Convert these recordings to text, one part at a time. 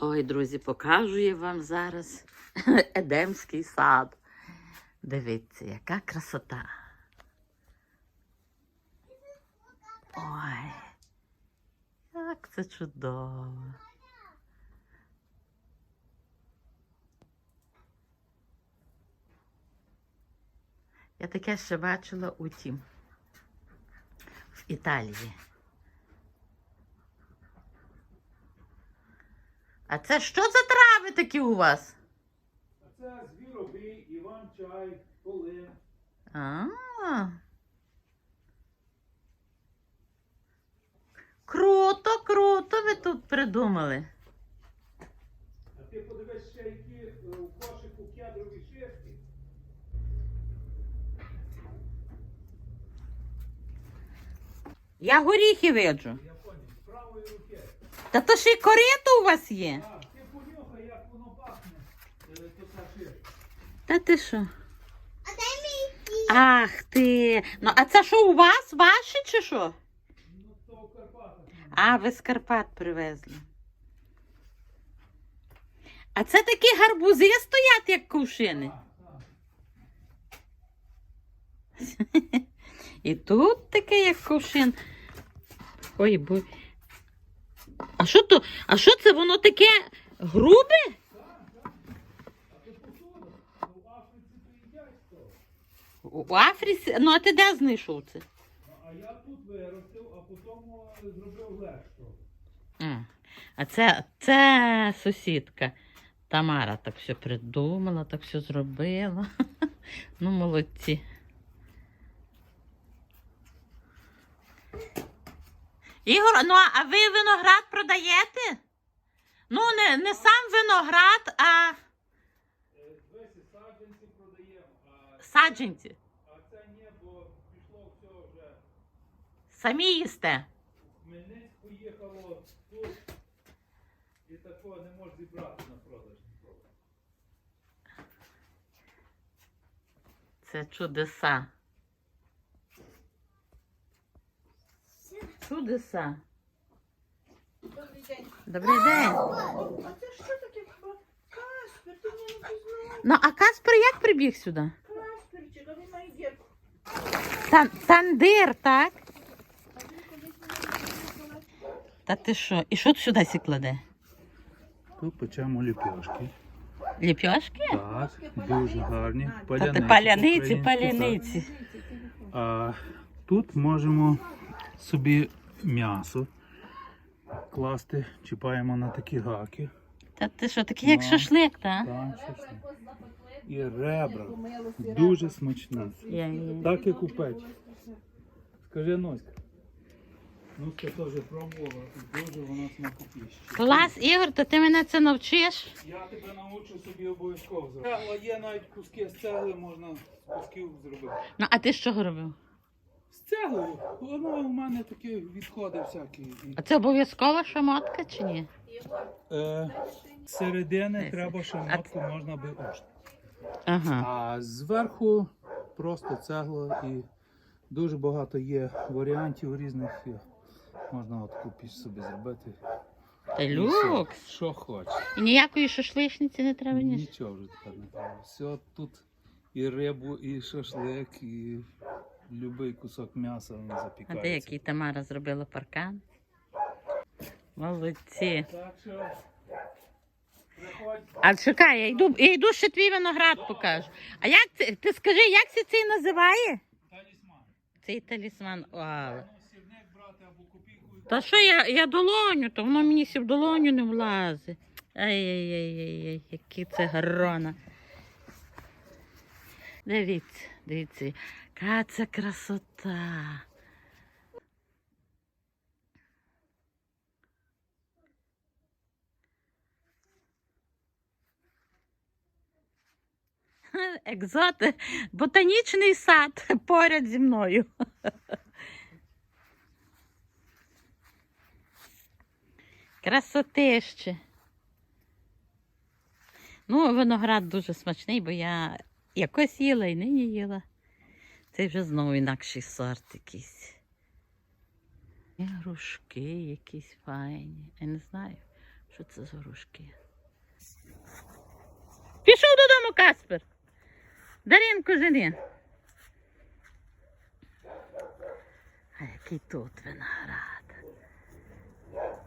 Ой, друзі, покажу я вам зараз Едемський сад. Дивіться, яка красота. Ой, як це чудово. Я таке ще бачила у тім в Італії. А це що за трави такі у вас? А це звіробій, Іван-чай, полин. А. Круто, круто ви тут придумали. А ти подивись ще, які е, у кошику кедрові шишки. Я горіхи виджу. Я поняв, з правої руки. Та то ще й корито у вас є. А, ти понюхай, як воно пахне, е, то та ти що? Ах ти. Ну, а це що у вас? Ваші чи що? Ну, то в Карпатах. А, ви з Карпат привезли. А це такі гарбузи стоять, як кувшини. І тут таке, як ковшин. Ой, бо. А що то? А що це воно таке грубе? У Африці? Ну, а ти де знайшов це? А я тут виростив, а потім е, зробив легше. А, а це, це сусідка. Тамара так все придумала, так все зробила. Ну, молодці. Ігор, ну а ви виноград продаєте? Ну, не, не сам виноград, а саджанці продаємо, саджанці. а це ні, бо пішло все вже. Самі їсте. Хмельницьк поїхало тут і такого не може зібрати на продаж. Це чудеса. Чудеса. Добрий день. Добрий день. А це що таке? Каспер, ти мене не пізнав. Ну, а Каспер як прибіг сюди? Касперчик, а він має дірку. Тан тандир, так? А він колись мене не. Та ти що? І що сюди сі кладе? Тут печемо ліпьошки. Ліпьошки? Так, дуже гарні. Та ти паляниці, паляниці. А тут можемо собі м'ясо класти, чіпаємо на такі гаки. Та ти що, такий як шашлик, так? Так, щось. І ребра. Дуже смачне. Так як у печі. Скажи, Носька. Носька теж пробувала, дуже вона смакопіща. Клас, Ігор, то ти мене це навчиш? Я тебе навчу собі обов'язково зробити. Цегла є навіть куски з цегли, можна з кусків зробити. Ну, а ти що робив? З цеглою, воно у мене такі відходи всякі. А це обов'язкова шамотка чи ні? Е, з середини треба шамотку, можна би ошти. Ага. А зверху просто цегла і дуже багато є варіантів різних. і Можна от купіш собі зробити. Та все, люкс. Що хочеш. І ніякої шашличниці не треба ні. Нічого вже тепер не треба. Все тут і рибу, і шашлик, і будь-який кусок м'яса він А запікається. де який Тамара зробила паркан? Молодці. А чекай, я йду, я йду ще твій виноград покажу. А як це? Ти скажи, як це цей називає? Талісман. Цей талісман. І Та що я, я долоню, то воно мені сі в долоню не влазить. Ай-яй-яй-яй, які це грона. Дивіться, дивіться, яка це красота. Екзоти, ботанічний сад поряд зі мною. Красотище. Ну, виноград дуже смачний, бо я якось їла і нині їла. Це вже знову інакший сорт якийсь. І грушки якісь файні. Я не знаю. Що це за грушки? Пішов додому, Каспер. Даринку жени. А який тут виноград.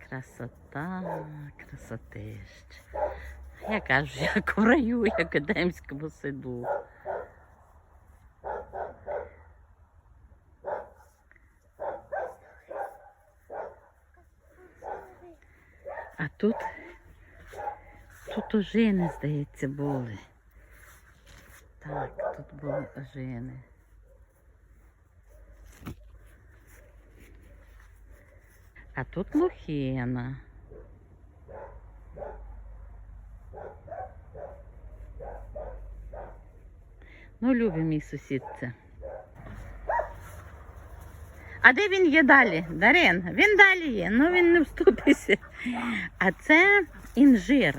Красота, красотищ. Я кажу, як в раю, як в Едемському саду. А тут, тут ожини, здається, були. Так, тут були ожини. А тут лохина. Ну, любить мій сусід це. А де він є далі? Дарин, він далі є, ну він не вступиться. А це інжир.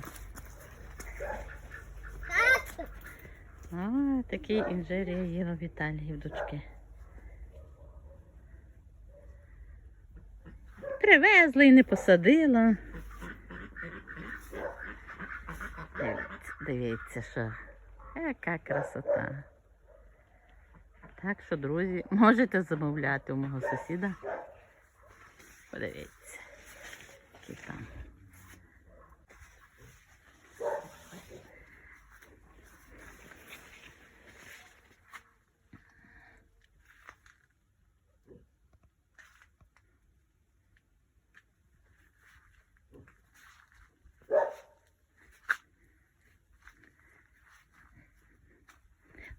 А, такий інжир я їла в Італії в дочки. Привезли і не посадила. Дивіться, що. Яка красота. Так що, друзі, можете замовляти у мого сусіда. Подивіться, які там.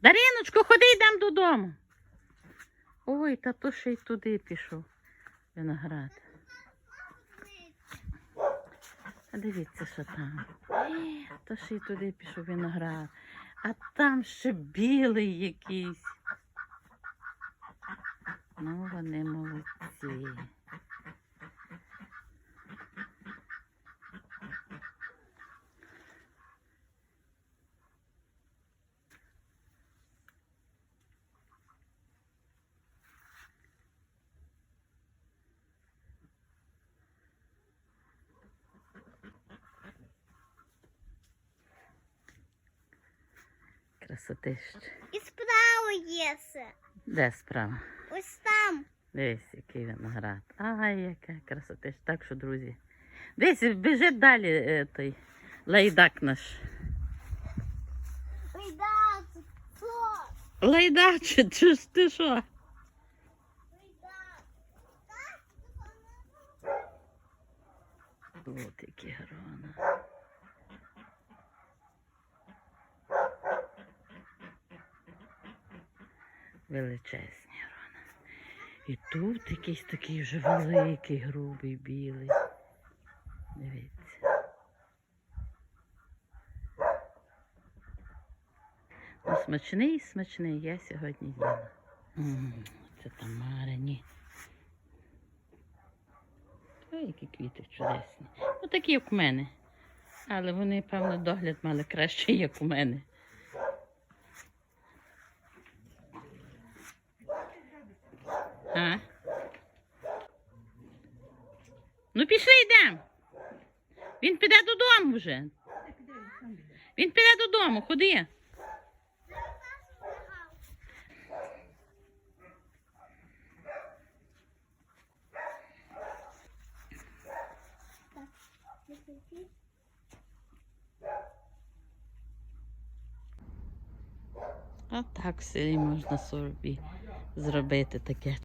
Дариночко, ходи йдемо додому. Ой, та то ще й туди пішов виноград. А дивіться, що там. Е, То ще й туди пішов виноград. А там ще білий якийсь. Ну, вони молодці. Красотищ. І справа є це. Де справа? Ось там. Дивись, який виноград. Ай, яка красота. Так що, друзі. Десь біжить далі е, той лайдак наш. Да, що? Лайдак, чи, чи ж ти що? Ой, да. От які грона. Величезні грона. І тут якийсь такий вже великий, грубий, білий. Дивіться. Ну, смачний, смачний, я сьогодні їла. Це тамарині. Ой, які квіти чудесні. Ну, такі, як у мене. Але вони, певно, догляд мали краще, як у мене. А? Ну, пішли йдемо. Він піде додому вже. Він піде додому, ходи. А так в селі можна собі зробити таке